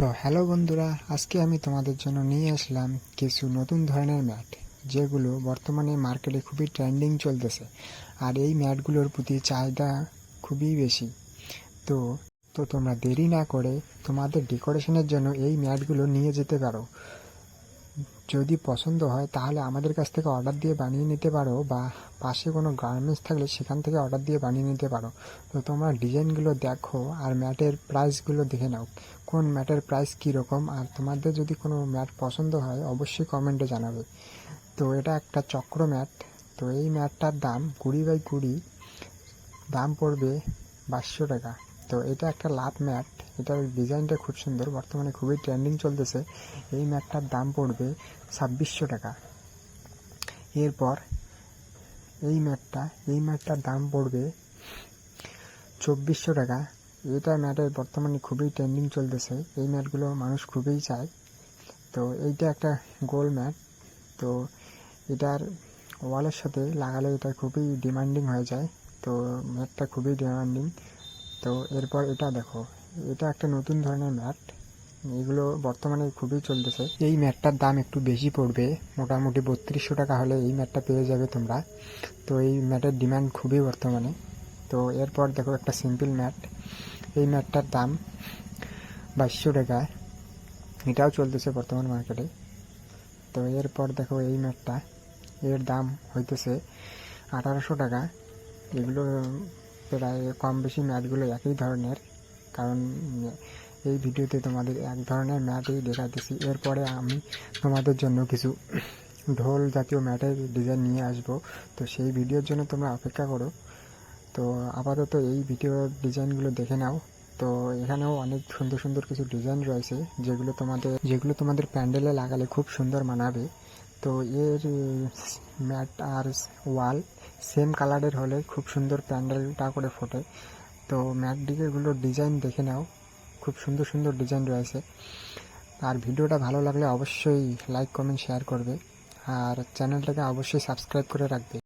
So hello বন্ধুরা, আজকে আমি তোমাদের জন্য নিয়ে আসলাম কিছু নতুন ধরনের ম্যাট, যেগুলো বর্তমানে মার্কেটে খুবই ট্রেন্ডিং চলতেছে, আর এই ম্যাটগুলোর প্রতি চাহিদা খুবই বেশি। তো তো তোমরা দেরি না করে তোমাদের ডেকোরেশনের জন্য এই ম্যাটগুলো নিয়ে যেতে পারো। যদি পছন্দ হয়, তাহলে আমাদের কাছ থেকে অর্ডার দিয়ে বানিয়ে নিতে পারো বা পাশে কোনো গার্মেন্টস থাকলে সেখান থেকে অর্ডার দিয়ে বানিয়ে নিতে পারো। তো তোমরা ডিজাইনগুলো দেখো আর ম্যাটের প্রাইসগুলো দেখে নাও, কোন ম্যাটের প্রাইস কীরকম আর তোমাদের যদি কোনো ম্যাট পছন্দ হয়, অবশ্যই কমেন্টে জানাবে। তো এটা একটা চক্র ম্যাট, তো এই ম্যাটটার দাম কুড়ি বাই কুড়ি, দাম পড়বে বাইশশো টাকা। তো এটা একটা লাভ ম্যাট এটার ডিজাইনটা খুব সুন্দর, বর্তমানে খুবই ট্রেন্ডিং চলতেছে। এই ম্যাটটার দাম পড়বে ছাব্বিশশো টাকা। এরপর এই ম্যাটটা এই ম্যাটটার দাম পড়বে চব্বিশশো টাকা। এটা ম্যাটের বর্তমানে খুবই ট্রেন্ডিং চলতেছে। এই ম্যাটগুলো মানুষ খুবই চায়। তো এইটা একটা গোল ম্যাট তো এটার ওয়ালের সাথে লাগালে এটা খুবই ডিমান্ডিং হয়ে যায়। তো ম্যাটটা খুবই ডিমান্ডিং তো এরপর এটা দেখো, এটা একটা নতুন ধরনের ম্যাট। এগুলো বর্তমানে খুবই চলতেছে। এই ম্যাটটার দাম একটু বেশি পড়বে, মোটামুটি বত্রিশশো টাকা হলে এই ম্যাটটা পেয়ে যাবে তোমরা। তো এই ম্যাটের ডিমান্ড খুবই বর্তমানে। তো এরপর দেখো একটা সিম্পল ম্যাট। এই ম্যাটটার দাম বাইশশো টাকা। এটাও চলতেছে বর্তমান মার্কেটে। তো এরপর দেখো এই ম্যাটটা, এর দাম হইতেছে আঠারোশো টাকা। এগুলো প্রায় কম বেশি ম্যাটগুলো একই ধরনের। কারণ এই ভিডিওতে তোমাদের এক ধরনের ম্যাটই দেখাতেছি এরপরে আমি তোমাদের জন্য কিছু ঢোল জাতীয় ম্যাটের ডিজাইন নিয়ে আসব। তো সেই ভিডিওর জন্য তোমরা অপেক্ষা করো। তো আপাতত এই ভিডিওর ডিজাইনগুলো দেখে নাও। তো এখানেও অনেক সুন্দর সুন্দর কিছু ডিজাইন রয়েছে, যেগুলো তোমাদের যেগুলো তোমাদের প্যান্ডেলে লাগালে খুব সুন্দর মানাবে। তো এর ম্যাট আর ওয়াল সেম কালারের হলে খুব সুন্দর প্যান্ডেলটা করে ফোটে। তো ম্যাট ডিগেগুলোর ডিজাইন দেখে নাও, খুব সুন্দর সুন্দর ডিজাইন রয়েছে। আর ভিডিওটা ভালো লাগলে অবশ্যই লাইক, কমেন্ট, শেয়ার করবে। আর চ্যানেলটাকে অবশ্যই সাবস্ক্রাইব করে রাখবে।